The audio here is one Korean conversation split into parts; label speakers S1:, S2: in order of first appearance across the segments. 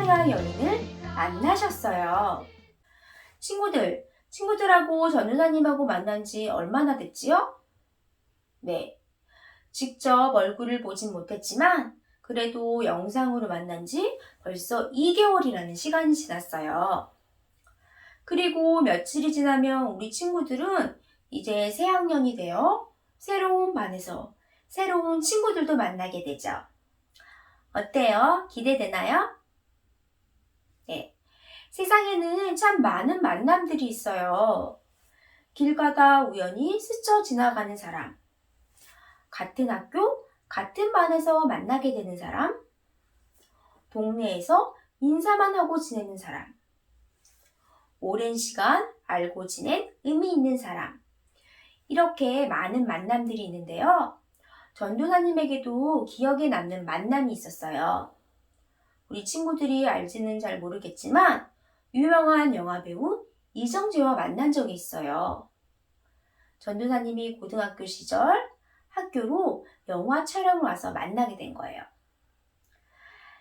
S1: 사마리아 여인을 만나셨어요. 친구들, 친구들하고 전도사님하고 만난 지 얼마나 됐지요? 네. 직접 얼굴을 보진 못했지만 그래도 영상으로 만난 지 벌써 2개월이라는 시간이 지났어요. 그리고 며칠이 지나면 우리 친구들은 이제 새 학년이 되어 새로운 반에서 새로운 친구들도 만나게 되죠. 어때요? 기대되나요? 네. 세상에는 참 많은 만남들이 있어요. 길 가다 우연히 스쳐 지나가는 사람, 같은 학교, 같은 반에서 만나게 되는 사람, 동네에서 인사만 하고 지내는 사람, 오랜 시간 알고 지낸 의미 있는 사람, 이렇게 많은 만남들이 있는데요. 전도사님에게도 기억에 남는 만남이 있었어요. 우리 친구들이 알지는 잘 모르겠지만 유명한 영화 배우 이정재와 만난 적이 있어요. 전도사님이 고등학교 시절 학교로 영화 촬영을 와서 만나게 된 거예요.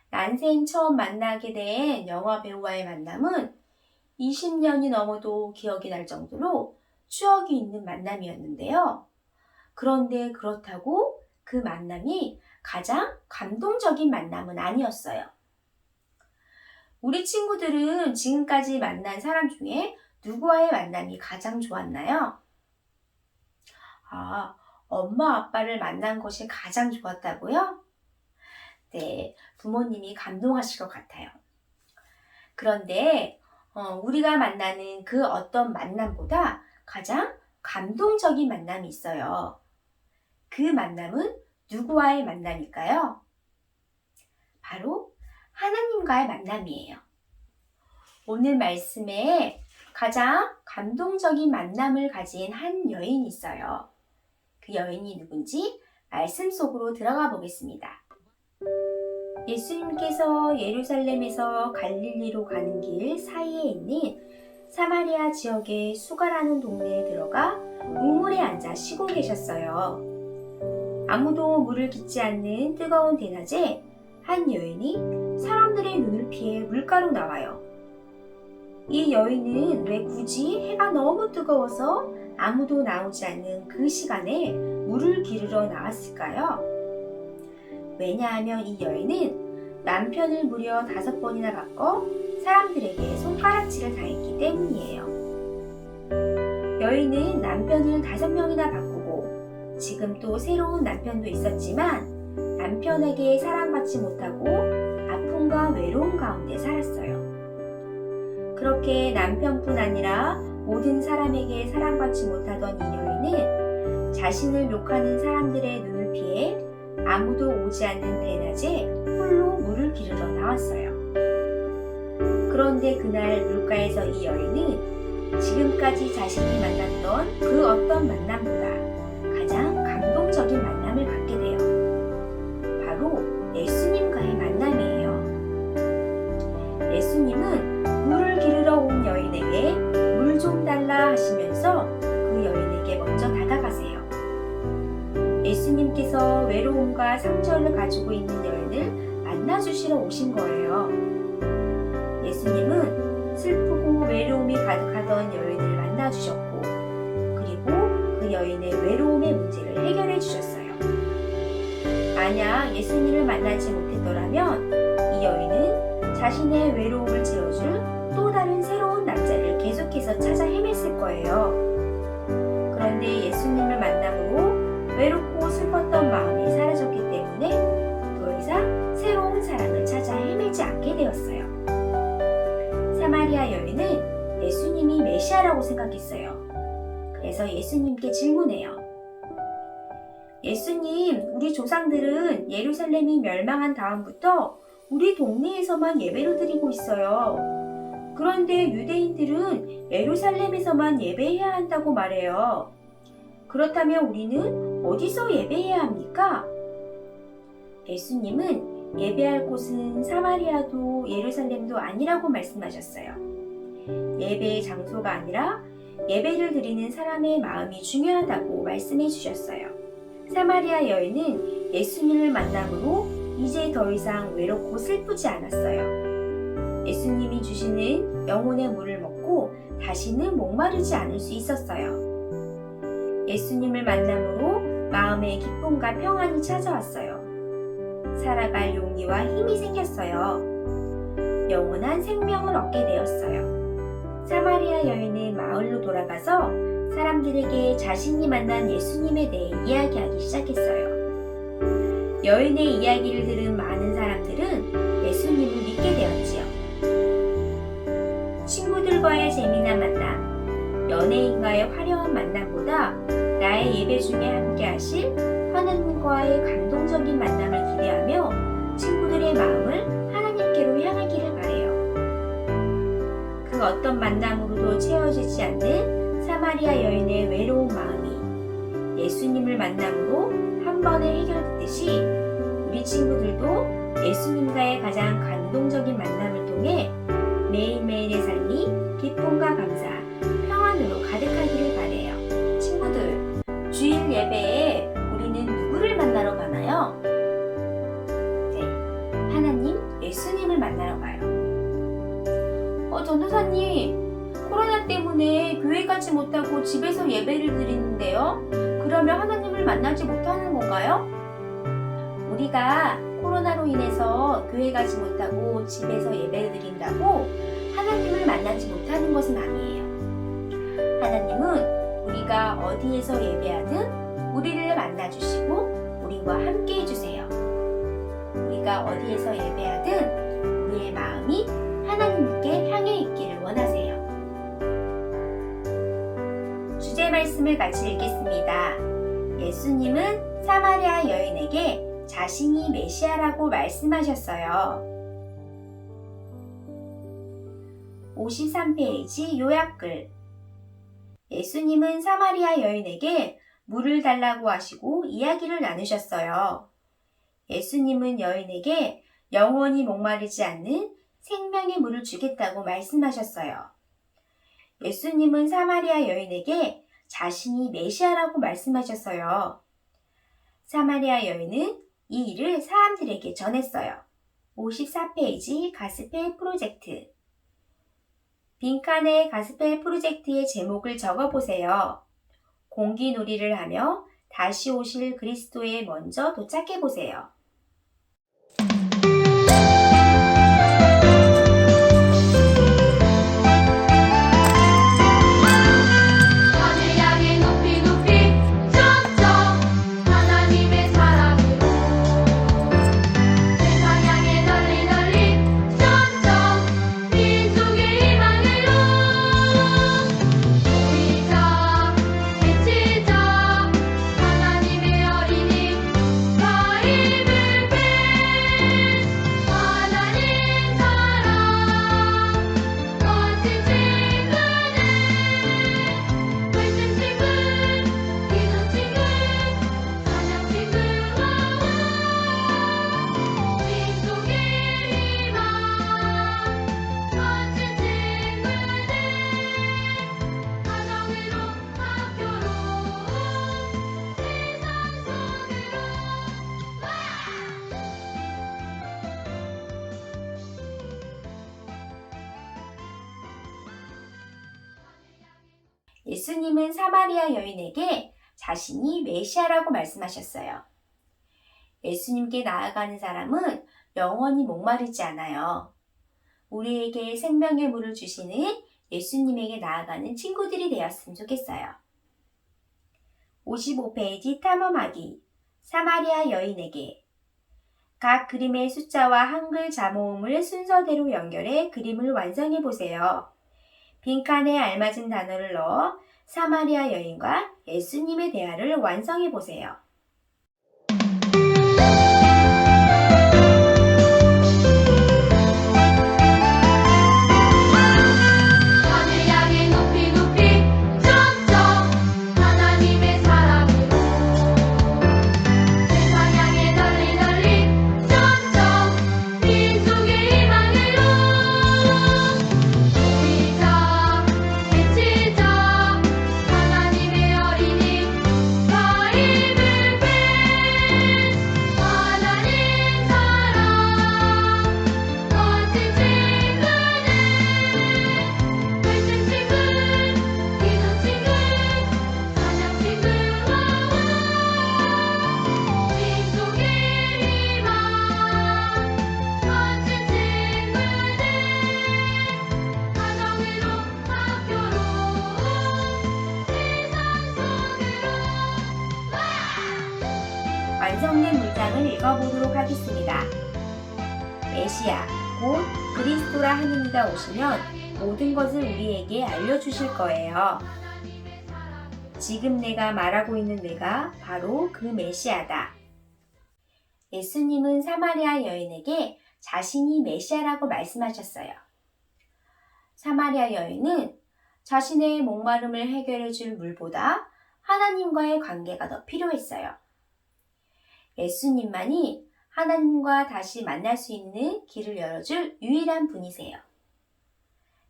S1: 난생 처음 만나게 된 영화 배우와의 만남은 20년이 넘어도 기억이 날 정도로 추억이 있는 만남이었는데요. 그런데 그렇다고 그 만남이 가장 감동적인 만남은 아니었어요. 우리 친구들은 지금까지 만난 사람 중에 누구와의 만남이 가장 좋았나요? 아, 엄마 아빠를 만난 것이 가장 좋았다고요? 네, 부모님이 감동하실 것 같아요. 그런데 어, 우리가 만나는 그 어떤 만남보다 가장 감동적인 만남이 있어요. 그 만남은 누구와의 만남일까요? 바로 하나님과의 만남이에요. 오늘 말씀에 가장 감동적인 만남을 가진 한 여인이 있어요. 그 여인이 누군지 말씀 속으로 들어가 보겠습니다. 예수님께서 예루살렘에서 갈릴리로 가는 길 사이에 있는 사마리아 지역의 수가라는 동네에 들어가 우물에 앉아 쉬고 계셨어요. 아무도 물을 깃지 않는 뜨거운 대낮에 한 여인이 사람들의 눈을 피해 물가로 나와요. 이 여인은 왜 굳이 해가 너무 뜨거워서 아무도 나오지 않는 그 시간에 물을 기르러 나왔을까요? 왜냐하면 이 여인은 남편을 무려 다섯 번이나 바꿔 사람들에게 손가락질을 당했기 때문이에요. 여인은 남편을 다섯 명이나 바꾸고 지금 또 새로운 남편도 있었지만 남편에게 사랑받지 못하고 아픔과 외로움 가운데 살았어요. 그렇게 남편뿐 아니라 모든 사람에게 사랑받지 못하던 이 여인은 자신을 욕하는 사람들의 눈을 피해 아무도 오지 않는 대낮에 홀로 물을 기르러 나왔어요. 그런데 그날 물가에서 이 여인은 지금까지 자신이 만났던 그 어떤 만남보다 상처를 가지고 있는 여인을 만나주시러 오신 거예요. 예수님은 슬프고 외로움이 가득하던 여인을 만나주셨고, 그리고 그 여인의 외로움의 문제를 해결해 주셨어요. 만약 예수님을 만나지 못했더라면 이 여인은 자신의 외로움을 채워줄 또 다른 새로운 남자를 계속해서 찾아 헤맸을 거예요. 그런데 예수님을 만남으로 외롭 마리아 여인은 예수님이 메시아라고 생각했어요. 그래서 예수님께 질문해요. 예수님, 우리 조상들은 예루살렘이 멸망한 다음부터 우리 동네에서만 예배를 드리고 있어요. 그런데 유대인들은 예루살렘에서만 예배해야 한다고 말해요. 그렇다면 우리는 어디서 예배해야 합니까? 예수님은 예배할 곳은 사마리아도 예루살렘도 아니라고 말씀하셨어요. 예배의 장소가 아니라 예배를 드리는 사람의 마음이 중요하다고 말씀해 주셨어요. 사마리아 여인은 예수님을 만남으로 이제 더 이상 외롭고 슬프지 않았어요. 예수님이 주시는 영혼의 물을 먹고 다시는 목마르지 않을 수 있었어요. 예수님을 만남으로 마음의 기쁨과 평안이 찾아왔어요. 살아갈 용기와 힘이 생겼어요. 영원한 생명을 얻게 되었어요. 사마리아 여인은 마을로 돌아가서 사람들에게 자신이 만난 예수님에 대해 이야기하기 시작했어요. 여인의 이야기를 들은 많은 사람들은 예수님을 믿게 되었지요. 친구들과의 재미난 만남, 연예인과의 화려한 만남보다 나의 예배 중에 함께 하실 하나님과의 감동적인 만남을 기대하며 친구들의 마음을 하나님께로 향하기를 바래요. 그 어떤 만남으로도 채워지지 않는 사마리아 여인의 외로운 마음이 예수님을 만남으로 한 번에 해결됐듯이 우리 친구들도 예수님과의 가장 감동적인 만남을 통해 매일매일의 삶이 기쁨과 감사, 평안으로 가득하기를 바래요. 예배에 우리는 누구를 만나러 가나요? 네, 하나님, 예수님을 만나러 가요. 어, 전도사님, 코로나 때문에 교회 가지 못하고 집에서 예배를 드리는데요. 그러면 하나님을 만나지 못하는 건가요? 우리가 코로나로 인해서 교회 가지 못하고 집에서 예배를 드린다고 하나님을 만나지 못하는 것은 아니에요. 하나님은 우리가 어디에서 예배하든 우리를 만나주시고 우리와 함께 해주세요. 우리가 어디에서 예배하든 우리의 마음이 하나님께 향해 있기를 원하세요. 주제 말씀을 같이 읽겠습니다. 예수님은 사마리아 여인에게 자신이 메시아라고 말씀하셨어요. 53페이지 요약글. 예수님은 사마리아 여인에게 물을 달라고 하시고 이야기를 나누셨어요. 예수님은 여인에게 영원히 목마르지 않는 생명의 물을 주겠다고 말씀하셨어요. 예수님은 사마리아 여인에게 자신이 메시아라고 말씀하셨어요. 사마리아 여인은 이 일을 사람들에게 전했어요. 54페이지 가스펠 프로젝트. 빈칸에 가스펠 프로젝트의 제목을 적어보세요. 공기놀이를 하며 다시 오실 그리스도에 먼저 도착해 보세요. 예수님은 사마리아 여인에게 자신이 메시아라고 말씀하셨어요. 예수님께 나아가는 사람은 영원히 목마르지 않아요. 우리에게 생명의 물을 주시는 예수님에게 나아가는 친구들이 되었으면 좋겠어요. 55페이지 탐험하기 사마리아 여인에게 각 그림의 숫자와 한글 자모음을 순서대로 연결해 그림을 완성해 보세요. 빈칸에 알맞은 단어를 넣어 사마리아 여인과 예수님의 대화를 완성해 보세요. 메시아, 곧 그리스도라 하는 이가 오시면 모든 것을 우리에게 알려주실 거예요. 지금 내가 말하고 있는 내가 바로 그 메시아다. 예수님은 사마리아 여인에게 자신이 메시아라고 말씀하셨어요. 사마리아 여인은 자신의 목마름을 해결해 줄 물보다 하나님과의 관계가 더 필요했어요. 예수님만이 하나님과 다시 만날 수 있는 길을 열어줄 유일한 분이세요.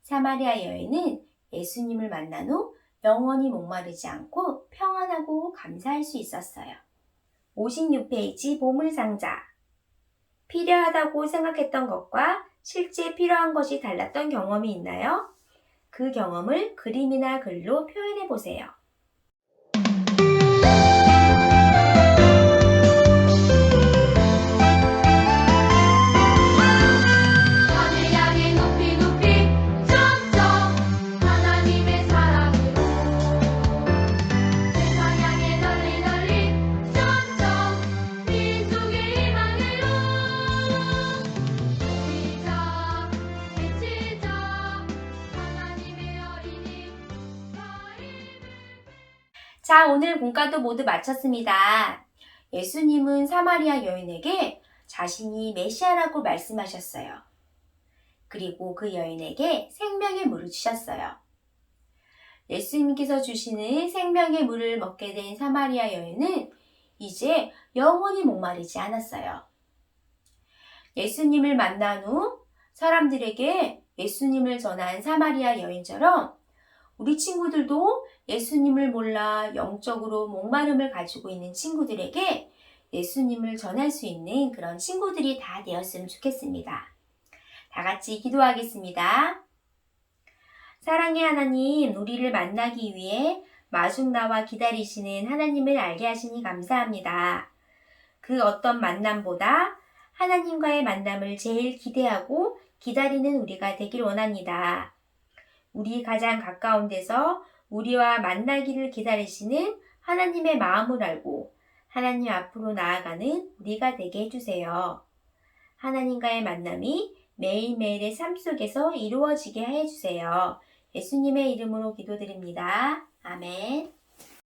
S1: 사마리아 여인은 예수님을 만난 후 영원히 목마르지 않고 평안하고 감사할 수 있었어요. 56페이지 보물상자. 필요하다고 생각했던 것과 실제 필요한 것이 달랐던 경험이 있나요? 그 경험을 그림이나 글로 표현해 보세요. 자, 오늘 공과도 모두 마쳤습니다. 예수님은 사마리아 여인에게 자신이 메시아라고 말씀하셨어요. 그리고 그 여인에게 생명의 물을 주셨어요. 예수님께서 주시는 생명의 물을 먹게 된 사마리아 여인은 이제 영원히 목마르지 않았어요. 예수님을 만난 후 사람들에게 예수님을 전한 사마리아 여인처럼 우리 친구들도 예수님을 몰라 영적으로 목마름을 가지고 있는 친구들에게 예수님을 전할 수 있는 그런 친구들이 다 되었으면 좋겠습니다. 다 같이 기도하겠습니다. 사랑의 하나님, 우리를 만나기 위해 마중 나와 기다리시는 하나님을 알게 하시니 감사합니다. 그 어떤 만남보다 하나님과의 만남을 제일 기대하고 기다리는 우리가 되길 원합니다. 우리 가장 가까운 데서 우리와 만나기를 기다리시는 하나님의 마음을 알고 하나님 앞으로 나아가는 우리가 되게 해주세요. 하나님과의 만남이 매일매일의 삶 속에서 이루어지게 해주세요. 예수님의 이름으로 기도드립니다. 아멘.